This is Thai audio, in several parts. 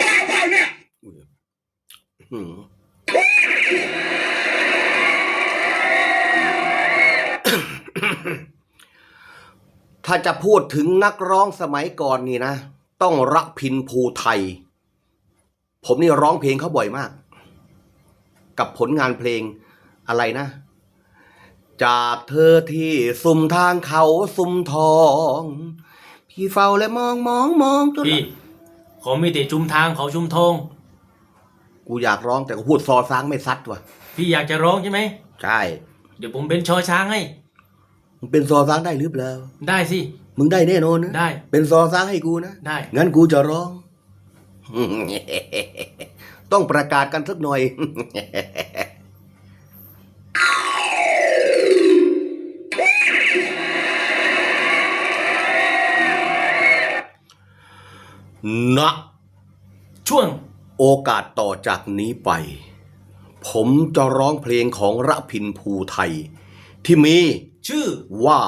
บ้าเปล่เนี่ยถ้าจะพูดถึงนักร้องสมัยก่อนนี่นะ ต้องรักพินภูไทย ผมนี่ร้องเพลงเขาบ่อยมาก กับผลงานเพลงอะไรนะ จากเธอที่สุ่มทางเขาสุ่มทอง ขี่เฝ้าและมองมองมองจนพี่เขามีแต่จุมทางเขาชุมทงกูอยากร้องแต่กูพูดซอซ้างไม่ซัดว่ะ พี่อยากจะร้องใช่ไหม ใช่ เดี๋ยวผมเป็นชอช้างให้ มึงเป็นซอซ้างได้หรือเปล่า ได้สิ มึงได้แน่นอนนะได้ เป็นซอซ้างให้กูนะ ได้ งั้นกูจะร้อง ต้องประกาศกันสักหน่อย ณนะช่วงโอกาสต่อจากนี้ไป ผมจะร้องเพลงของระพินภูไทย ที่มีชื่อว่า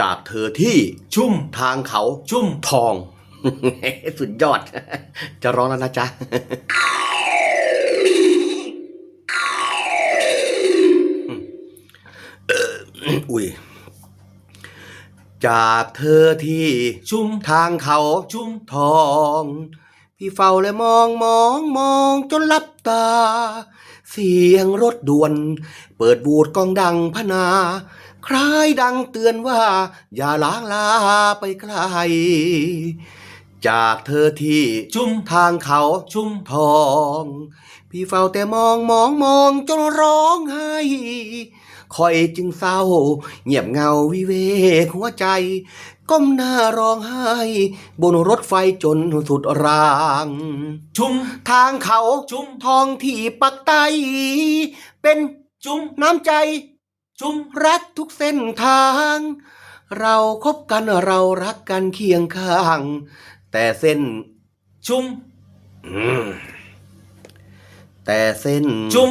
จากเธอที่ชุ่มทางเขาชุ่มทอง สุดยอด จะร้องแล้วนะจ๊ะ อุ้ย จากเธอที่ชุมทางเขาชุมทอง พี่เฝ้าและมองมองมองจนลับตา เสียงรถด่วน เปิดบูดกองดังพนา คล้ายดังเตือนว่า อย่าล้างลาไปไกล จากเธอที่ชุมทางเขาชุมทอง พี่เฝ้าแต่มองมองมองจนร้องไห้ คอยจึงเศร้า เงียบเงาวิเวกหัวใจ ก้มหน้าร้องไห้ บนรถไฟจนสุดราง ชุมทางเขาชุมทองที่ปักไตเป็นจุมน้ำใจชุมรักทุกเส้นทาง เราคบกันเรารักกันเคียงข้าง แต่เส้น ชุมแต่เส้น จุม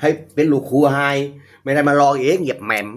ให้เป็นลูกครูไฮไม่ได้มาลองเองเหยียบแหมม